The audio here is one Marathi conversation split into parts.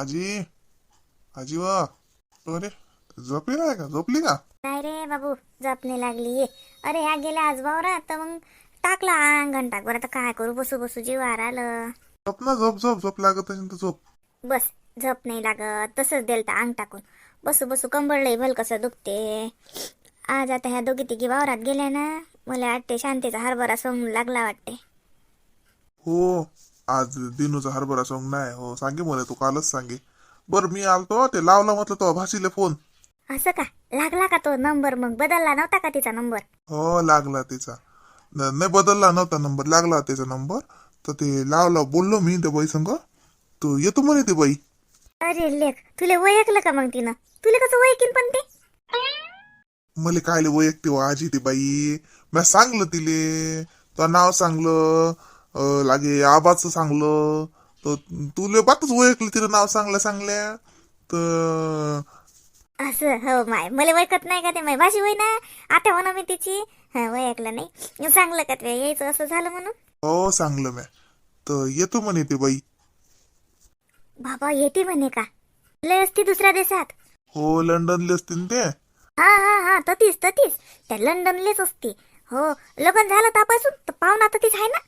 आजी आजी वा अरे झोपली नाही का? झोपली का? काय रे बाबू जपणे लागली. अरे ह्या गेल्या आज वावरात तर मग टाकला अंगण टाक बरं आता काय करू? बसू बसू जीवार आलं झोप ना झोप झोप झोप लागत असेल तर झोप. बस झोप नाही लागत. तसंच देल तर अंग टाकून. बसू बसू कंबळलंय भल कसं दुखते. आज आता ह्या दोघी तिघी वावरात गेल्या ना मला वाटते शांतीचा हरभरा सोंग लागला वाटते हो. आज दिनूचा हरभरा सॉंग नाही हो सांगे मला तू कालच सांगे. बर मी आलतो ते लावला म्हटलं तो भाशीले फोन असं का? लागला का तो नंबर मग? बदलला नव्हता का तिचा नंबर हो लागला तिचा. न- नाही बदलला नव्हता नंबर लागला त्याचा नंबर तर ते लावला बोललो मी त्या बाई संग. तो येतो म्हणे ते बाई. अरे लेख तुला ओळखलं का मग तिनं? तुला कसं ओळखीन पण ते? मला कायले वैयक्तिक आजी ती बाई. मी सांगलं तिले तो नाव सांगलं. अं, लागे आबाचं सांगलं तर तुले बातच ओळखलं तिला नाव सांगल्या सांगल्या. तर असं हो माय मला ओळखत नाही का ते? माय भाषी होई ना? आता म्हणा मी तिची. हा ओळखलं नाही. सांगलं का ते? यायचं असं झालं म्हणून. हो सांगलं म्या. तर येतो म्हणे ते बाई. बाबा येते म्हणे का? लय असती दुसऱ्या देशात. हो लंडनले असतील ते. हा हा हा ततीच ततीच. त्या लंडनलेच असते. हो लग्न झालं तापासून? तर पाहुणा ततीच आहे ना?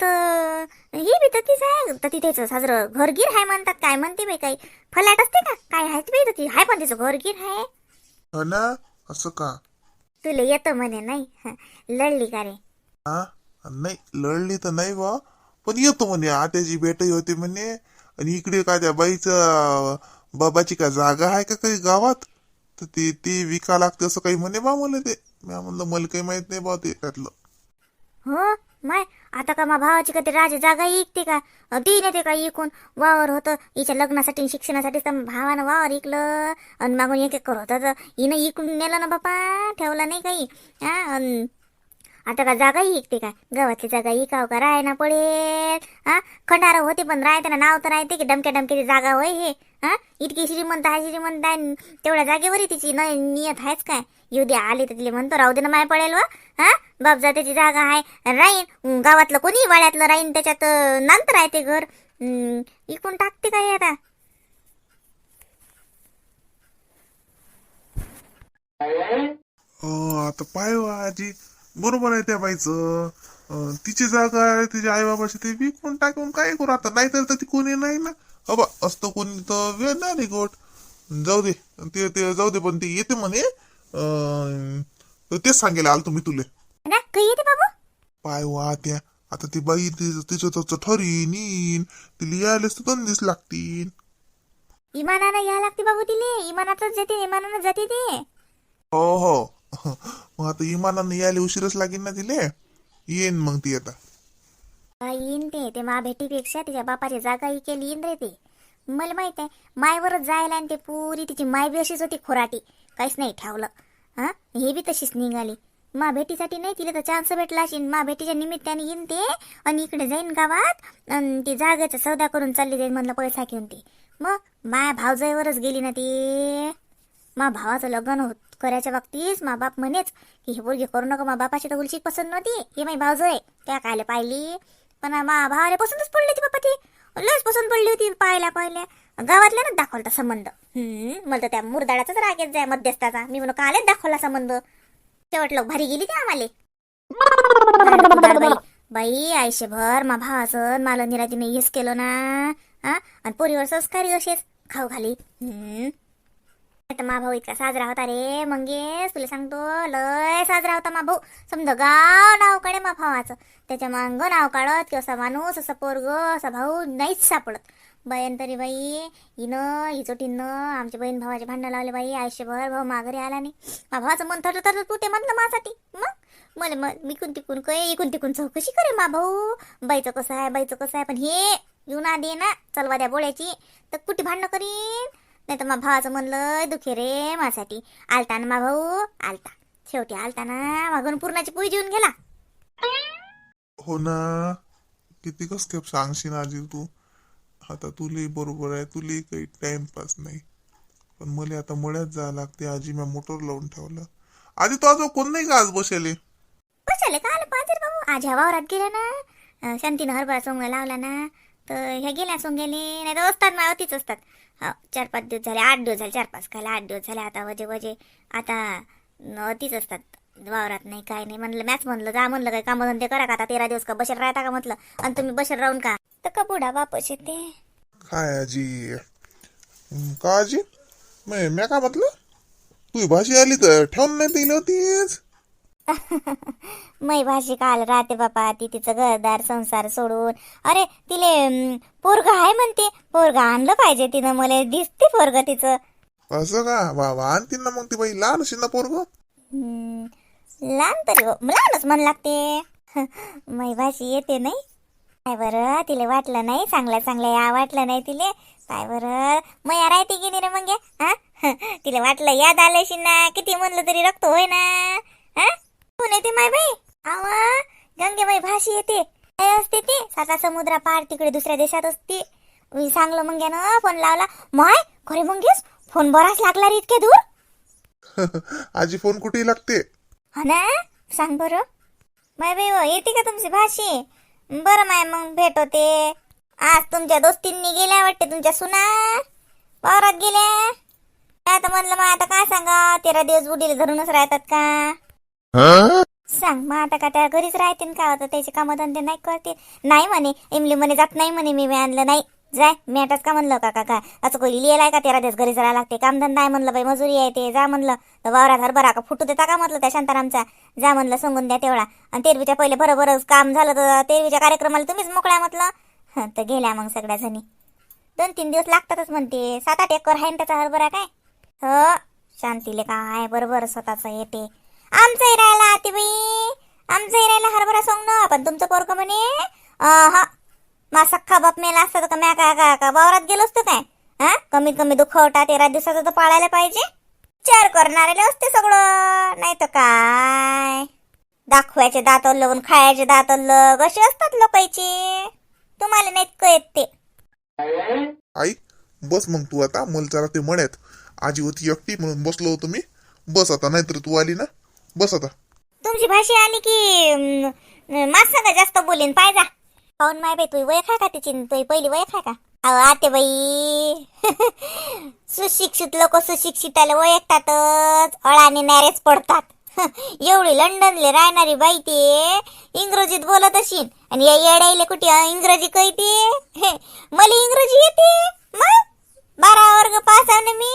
तर ही बी ततीच आहे. तर तिथेच साजरं घरगीर आहे म्हणतात. काय म्हणते बाई काही? फलॅट असते का? काय आहे बाई तती हाय पण तिचं घरगीर आहे. हो ना? असं का? तुला येतं म्हणे नाही? लढली का रे? हा? नाही लढली तर नाही बा. पण येतो म्हणे. आत्याची भेटही होती म्हणे. आणि इकडे काय त्या बाईचं बाबाची काय जागा आहे का काही गावात? तर ती ती विका लागते असं काही म्हणे बा मला ते. मी म्हणलं मला काही माहीत नाही बा ते त्यातलं. हो? माय आता का मा भावाची का ते राजा जागा इकते का? अगदी नाही ते का इकून वावर होतं. हिच्या लग्नासाठी आणि शिक्षणासाठी तर भावानं वावर इकलं आणि मागून एक एक होतं हिनं ऐकून नेलं ना बापा. ठेवला नाही काही. हा अन आता का जागाही ऐकते का? गावातली जागा इकाव का? राहायना पडेल. हा खंडार होते पण राहते ना. नाव तर राहते की डमक्या डमक्याची जागा होय हे. हा इतकी श्रीमंत आहे श्रीमंत आहे. तेवढ्या जागेवर तिची न नियत आहेच काय? येऊ दे आले तर तिला म्हणतो राहू दे ना माय पडेल वा. हा? बापजात्याची जागा आहे. राहीन. गावातलं कोणी वाड्यातलं राहीन त्याच्यात नंतर आहे ते घर. इकून टाकते काय आता? आता पाय आजी. बरोबर आहे त्या बाईचं. तिची जागा आहे तिच्या आई बाबाची ते विकून टाकून काय करू आता? नाहीतर तर ती कोणी नाही ना. अबा असतं कोणी तर वेळ नाही गोट. जाऊ दे ते जाऊ दे पण ते येते म्हणे. अं, तर तेच सांगेल आल तुम्ही तुले. ना काही येते बाबू? पाय वा त्या आता ती बाई ति- तिचं तसं ठरीन येईन तिला यायलाच तर दोन दिवस लागतील इमानानं या लागते बाबू तिले. इमानातच जाते इमानानं जाते ते. हो हो. मग आता इमानानं यायला उशीरच लागेल ना तिले. येईन मग ती आता. हा, येईन ते. ते मा भेटीपेक्षा तिच्या बापाची जागा ही केली येईन रे ते. मला माहीत आहे मायवरच जायला आणि ते पुरी तिची माय बी अशीच होती खोराटी. काहीच नाही ठेवलं. हा हे बी तशीच निघाली. मा भेटीसाठी नाही तिला तर चान्स भेटला असेल मा भेटीच्या निमित्ताने येईन ते आणि इकडे जाईन गावात आणि ती जागेचा सौदा करून चालली जाईन म्हणलं पैसा घेऊन ते. मग माया भावजाईवरच गेली ना ती. मा भावाचं लग्न होत करायच्या बाबतीत मा बाप म्हणेच की हे पोरगी करू नका मा बापाची तर उलची पसंत नव्हती. हे माही भावजो आहे. त्या कायले पाहिली. पण मा भावाला पसंतच पडली होती बापा ती. लयच पसंत पडली होती पाहायला पाहिल्या. गावातल्या ना दाखवला संबंध. मला तर त्या मुरदाडाचाच राग येत जाय मध्यस्थाचा. मी म्हणून कालेच दाखवला संबंध. शेवट लोक भारी गेली ते आम्हाला. बाई आयुष्यभर मा भावाचं मला निरातीने हेच केलं ना. हा? आणि पोरीवर संस्कारी असेच खाऊ घाली हम्म. मा भाऊ इतका साजरा होता रे मंगेश तुला सांगतो लय साजरा होता मा भाऊ. समजा गाव नाव काढे मा भावाचं. त्याच्या मांग नाव काढत की असा माणूस असा पोरग असा भाऊ नाहीच सापडत. बहीण तरी बाई हिनं हिचोटीनं आमच्या बहीण भावाचे भांडणं लावले बाई आयुष्यभर भाऊ माघारी आला नाही. मा भावाचं मन थरलं तर तू ते म्हणलं माझ्यासाठी. मग? मला मग मिकून तिकून काय इकून तिकून चौकशी करे मा भाऊ. बाईचं कसं आहे बाईचं कसं आहे पण हे येऊन दे ना चलवा द्या बोळ्याची. तर कुठे भांडणं करीन? नाही तर मा भावाचं म्हणलं दुखे रे माझ्यासाठी. आलता ना मा भाऊ? आलता. शेवटी आलता ना मागून पूर्णाची पोळी जेवून गेला. हो ना. किती कस सांगशील आजी तू? आता तुले बरोबर आहे तुले काही टाइमपास नाही. पण मला आता मळ्यात जावं लागते आजी मी मोटर लावून ठेवलं. आजी तो आज कोण नाही का आज बसेले? बसले का? आलं पाहिजे रे बाबू. आज ह्या वावरात गेला ना. अं, शांतीनं हरभरा सोंग लावला ना. तर ह्या गेल्या सोंग गेले नाही तर असतात मा अतीच असतात. हो चार पाच दिवस झाले आठ दिवस झाले चार पाच खायला आठ दिवस झाले. आता वजे वजे. आता न अतीच असतात. वावरात नाही काय नाही. म्हणलं मॅच म्हणलं जा म्हणलं काय कामधंदे करा का? आता तेरा दिवस का बशेर राहता का म्हटलं? आणि तुम्ही बशेर राहून का? तर का बुडा वापस येते काय आजी का आजी मी म्या का म्हटलं तू भाषी आली तर ठेवून नाही दिली होतीस मै भाषी काल राहते बापा ती तिचं घरदार संसार सोडून। अरे तिले पोरग आहे म्हणते. पोरग आणलं पाहिजे तिनं मला दिसते पोरग तिचं. असं का? वा वा आणतील ना मग ती बाई लहान असेल ना पोरग? हम्म, लहान तरी हो लहानच म्हण लागते. मै भाषी येते नाही. काय बरं? तिला वाटलं नाही? चांगल्या चांगल्या या वाटलं नाही तिले? काय बरं? मया राहते की नाही रे मग हा? तिला वाटलं याद आल्याशी ना किती म्हणलं तरी रक्त होय ना हा? कोण येते माय बाई? आवा गंगेबाई भाषी येते. काय असते ती? साता समुद्रा पार तिकडे दुसऱ्या देशात असते. मी सांगलं मग ना फोन लावला. माय खरे मंगेस फोन बराच लागला रे इतक्या दूर. आजी फोन कुठेही लागते. हा ना? सांग बरं. माय बाई हो, येते का तुमची भाषी बरं माय मग भेट होते आज तुमच्या दोस्तींनी गेल्या वाटते तुमच्या सुना. वावरात गेल्या. काय तर म्हणलं मग आता काय सांगा? तेरा दिवस बुडीला धरूनच राहतात का? सांग मग आता का त्या घरीच राहते का? आता त्याचे कामधंदे नाही करते नाही म्हणे इमली म्हणे जात नाही म्हणे मी आणलं नाही. जाय मी आताच का म्हणलं काका काय? असं कोणी लिहिलाय का तेरा दिवस घरी जायला लागते? कामधंदा आहे म्हणलं बाई मजुरी आहे ते जा म्हणलं. तर वावरात हरभरा का फुटू देता का म्हटलं त्या शांतारामचा? जा म्हणलं सांगून द्या तेवढा. आणि तेरवीच्या पहिले बरोबर काम झालं तर तेरवीच्या कार्यक्रमाला तुम्हीच मोकळ्या म्हटलं? हं, तर गेल्या मग सगळ्या जणी. दोन तीन दिवस लागतातच म्हणते. सात आठ एकर आहे त्याचा हरभरा काय? हो शांतीले काय? बरोबर स्वतःच येते आमचंही राहिला आती बाई. आमचंही राहिला हरभरा सोंग ना पण तुमचं पोरक म्हणे हा मा सख्खा बाप मेला असता तर का म्या का का का वावरात गेलो असतो काय? हा? कमीत कमी दुखवटा तेरा दिवसाचं तर पाळायला पाहिजे. चार करणारे असते सगळं. नाही तर काय? दाखवायचे दात लवून खायचे दात लग असे असतात लोकांचे? तुम्हाला नाहीत कळत ते आई बस मग तू आता. मला जरा ते म्हणत आजी होती एकटी म्हणून बसलो होतो मी. बस आता नाहीतर तू आली ना. बस आता. तुमची भाषा आली की मास सांगा जास्त बोलीन? पाहिजा पाहून माय बाई तुही वय खा का तिची तुही पहिली वय खा का अहो आते बाई सुशिक्षित लोक सुशिक्षिताला ओळखतातच अळाने नॅरेच पडतात एवढी लंडनले राहणारी बाई ते इंग्रजीत बोलत अशीन आणि या येडायले कुठे इंग्रजी कळते मला इंग्रजी येते मग बारा वर्ग पास आहे ना मी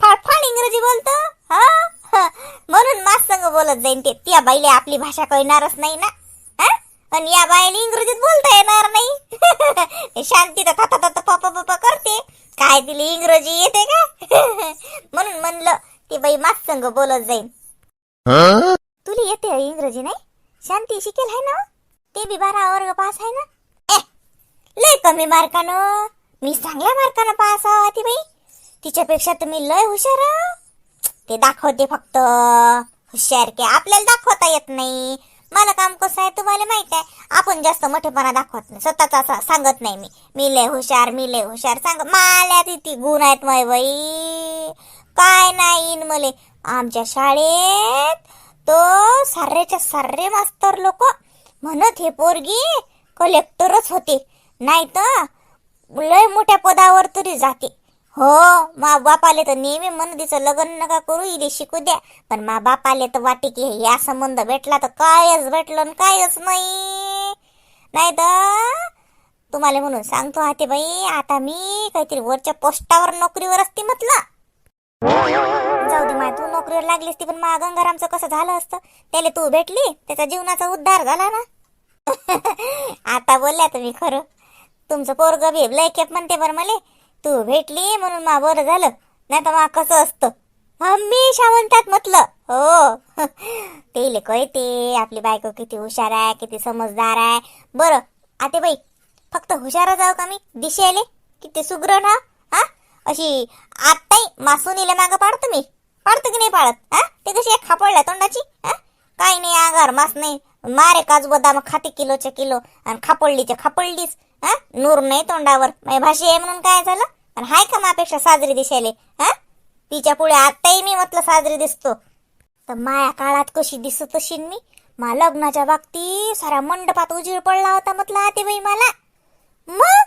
फाडफाड इंग्रजी बोलतो हा म्हणून मास्तंग संग बोलत जाईन ते त्या बाईले आपली भाषा कळणारच नाही ना हा? आणि या बाईला इंग्रजीत बोलता येणार नाही. शांती तर था था पप पप करते. काय तिला इंग्रजी येते का? म्हणून म्हणलं ती बाई मास संग बोलत जाईन. तुला येते इंग्रजी नाही? शांती शिकेल आहे ना? ते बी बारा वर्ग पास आहे ना? लय कमी मार्कानं. मी चांगल्या मार्कानं पास आहो ती बाई. तिच्यापेक्षा तुम्ही लय हुशार. ते दाखवते फक्त. हुशार की आपल्याला दाखवता येत नाही. मला काम कसं आहे तुम्हाला माहीत आहे? आपण जास्त मोठेपणा दाखवत नाही. स्वतःचा असं सांगत नाही मी. मी लय हुशार मी लय हुशार. सांग माल्या किती गुण आहेत माय बाई. काय नाही मले. आमच्या शाळेत तो सारेच्या सारे मास्तर लोक म्हणत हे पोरगी कलेक्टरच होते. नाही तर लय मोठ्या पदावर तरी जाते. हो मा बापाले तर नेहमी म्हणत तिचं लग्न नका करू इले शिकू द्या. पण मा बापाले तर वाटे की या संबंध भेटला तर कायच भेटलं कायच नाही. नाही तर तुम्हाला म्हणून सांगतो हाते बाई आता मी काहीतरी वरच्या पोस्टावर नोकरीवर असते म्हटलं. जाऊ दे माय तू नोकरीवर लागली असती पण मा गंगारामचं कसं झालं असतं? त्याला तू भेटली त्याचा जीवनाचा उद्धार झाला ना. आता बोलल्या तुम्ही खरं. तुमचं पोरग बी केप म्हणते बरं मले. तू भेटली म्हणून मा बरं झालं. नाही तर मा कसं असतं? हमेशा म्हणतात म्हटलं. हो. तेले कळते आपली बायको किती हुशार आहे किती समजदार आहे. बरं आते बाई फक्त हुशार जाऊ का मी? दिशेले? किती सुग्रण हा हा? अशी आत्ताही मासुनीला मागं पाडतो मी. पाडतो की नाही पाळत हा? ते कशी एक खापडल्या तोंडाची? हा? काही नाही आगार मास नाही. मारे काजू बदाम खाते किलोच्या किलो आणि खापडलीच्या खापडलीच हा? नूर नाही तोंडावर. माझी भाषी आहे म्हणून काय झालं? आणि हाय का मापेक्षा साजरी दिसायले हा? तिच्या पुढे आत्ताही मी म्हटलं साजरी दिसतो. तर माया काळात कशी दिसत अशीन मी? मा लग्नाच्या बाबतीत साऱ्या मंडपात उजीर पडला होता म्हटलं आते बाई मला. मग?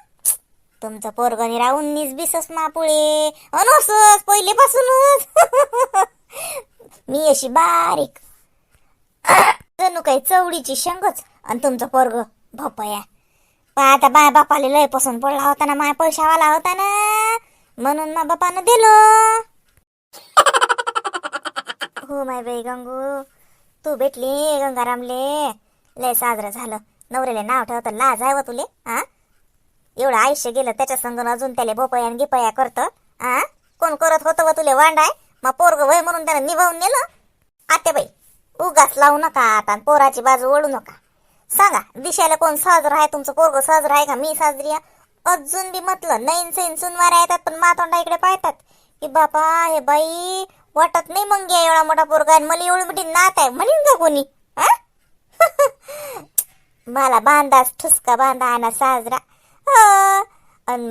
तुमचं पोरगणी राहून निस बिसस मापुळे अनसच पहिलेपासूनच. मी अशी बारीक. जणू काही चवडीची शंगच. आणि तुमचं पोरग भपया. पण आता माय बापाला लय पसंत पडला होता ना माय पैशावाला होता ना. म्हणून मा बापानं दिलं. हो माय बाई गंगू. तू भेटली गंगारामले. लय साजरं झालं. नवऱ्याला नाव ठेवतं लाज आहे व तुले हा एवढं आयुष्य गेलं त्याच्या संगण अजून त्याला बोपया गिपया करतं आ? कोण करत होतं व तुले वांडाय? मग पोरग वय म्हणून त्यानं निभावून नेलं. आते बाई उगाच लावू नका आता आणि पोराची बाजू ओढू नका. सांगा दिशाला कोण साजरा आहे? तुमचं पोरग साजरा आहे का? मी साजरी आहे? अजून बी म्हटलं नैन सैन सुनवाऱ्या येतात पण मातोंडा इकडे पाहतात. की बापा हे बाई वाटत नाही मग या एवढा मोठा पोरगा आणि मला एवढी मोठी नात आहे. म्हणेन का कोणी? हा? मला बांधाच ठुसका बांधा ना साजरा. हो. अन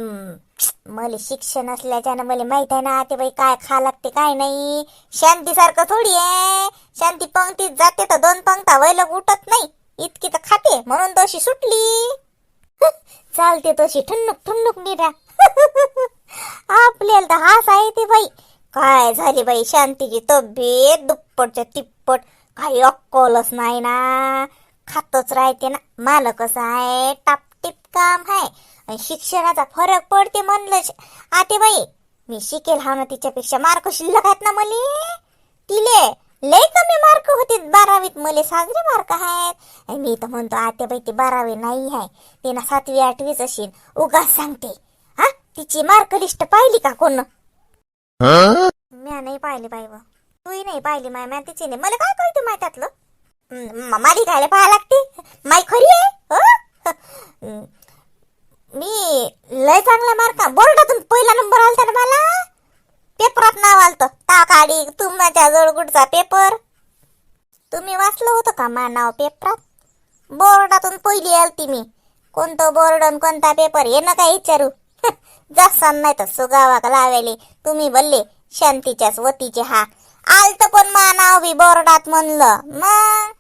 मला शिक्षण असल्याच्यानं मला माहीत आहे ना ते बाई काय खा लागते काय नाही. शांतीसारखं थोडी आहे. शांती पंक्तीत जाते तर दोन पंक्ता वैलग उठत नाही. इतकी तर खाते म्हणून तशी सुटली. चालते तशी ठुन्नुक ठुन्नुक निरा. आपल्याला तर हास आहे ते बाई. काय झाली बाई शांतीची तब्येत दुप्पटच्या तिप्पट. काही अक्कलच नाही ना. खातच राहते ना. माल कसं आहे टापटीप काम आहे. आणि शिक्षणाचा फरक पडते म्हणलं आते बाई मी शिकेल हा ना तिच्यापेक्षा मार्क शिल्लक आहेत ना मले तिले लय कमी मार्क होते बारावीत मले साजरे मार्क आहेत. मी तर म्हणतो आते बाई बारावी नाही आहे. ते ना सातवी आठवीच असेल उगाच सांगते. हा तिची मार्क लिस्ट पाहिली का कोण? म्या नाही पाहिली बाई व. तूही नाही पाहिली माय म्या तिची नाही. मला काय कळते माय त्यातलं? माली खायला पाहा लागते. माय खरी आहे मी लय चांगला मार्क बोर्ड पहिला नंबर आलता ना मला पेपरात नाव आलतं टाकाडी तुमच्या जोडगुडचा पेपर. तुम्ही वाचलं होतं का मा नाव पेपरात बोर्डातून पहिली आलती मी. कोणतं बोर्ड आणि कोणता पेपर हे नका विचारू. जासान नाही तर सुगावाक लावेले तुम्ही बोलले शांतीच्याच वतीचे हा. आलत पण मा नाव बी बोर्डात म्हणलं. मग?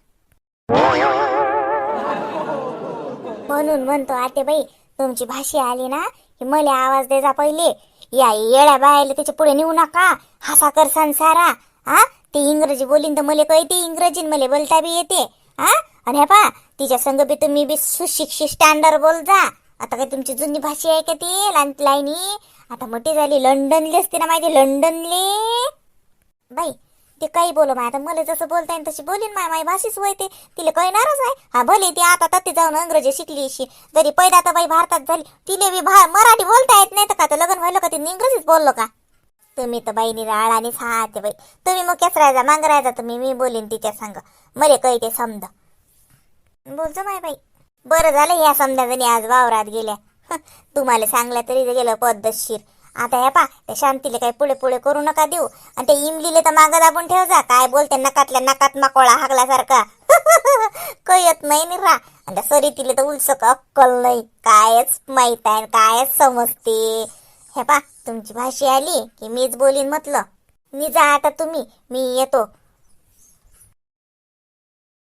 म्हणून म्हणतो आते बाई तुमची भाषा आली ना की मला आवाज देजा पहिले. या येळ्या बायला त्याच्या पुढे नेऊ नका. हसा कर संसारा. हा? ते इंग्रजी बोलीन तर मला कळते. इंग्रजी मला बोलता बी येते. हा? आणि पा तिच्या संग बी तुम्ही बी सुशिक्षित स्टँडर्ड बोल जा. आता काय तुमची जुनी भाषा आहे का ती? लाईन लाईनी? आता मोठी झाली. लंडनली असते ना माहिती? लंडनली? बाई ते काही बोलो माय. आता मला जसं बोलता येईल तशी बोलीन माय. माय भाषेच वयते तिला कळणारच आहे. हा भले ती आता तत्ती जाऊन इंग्रजी शिकली अशी. जरी पहिला तर बाई भारतात झाली तिने बी भा मराठी बोलता येत नाही तर का तर लग्न व्हायला का तिने इंग्रजीच बोललो का? तुम्ही तर बाईनी राळाने हाते बाई. तुम्ही मग केस राहायचा मांग राहायचा तुम्ही मी बोलीन तिच्या संग. मला कळते समज. बोलतो माय बाई. बरं झालं या समजा जणी आज वावरात गेल्या. तुम्हाला सांगल्या तरी गेलं पद्धतशीर. आता या पा त्या शांतीले काही पुढे पुढे करू नका देऊ. आणि ते इमलीले तर मागं दाबून ठेव जा काय बोलते नकातल्या नकात माकोळा हागल्यासारखा कळत नाही नि रा आणि त्या सरीतीले तर उलसक अक्कल नाही. कायच माहीत आहे कायच समजते. हे पा तुमची भाषी आली की मीच बोलीन म्हटलं. मी जा आता तुम्ही मी येतो.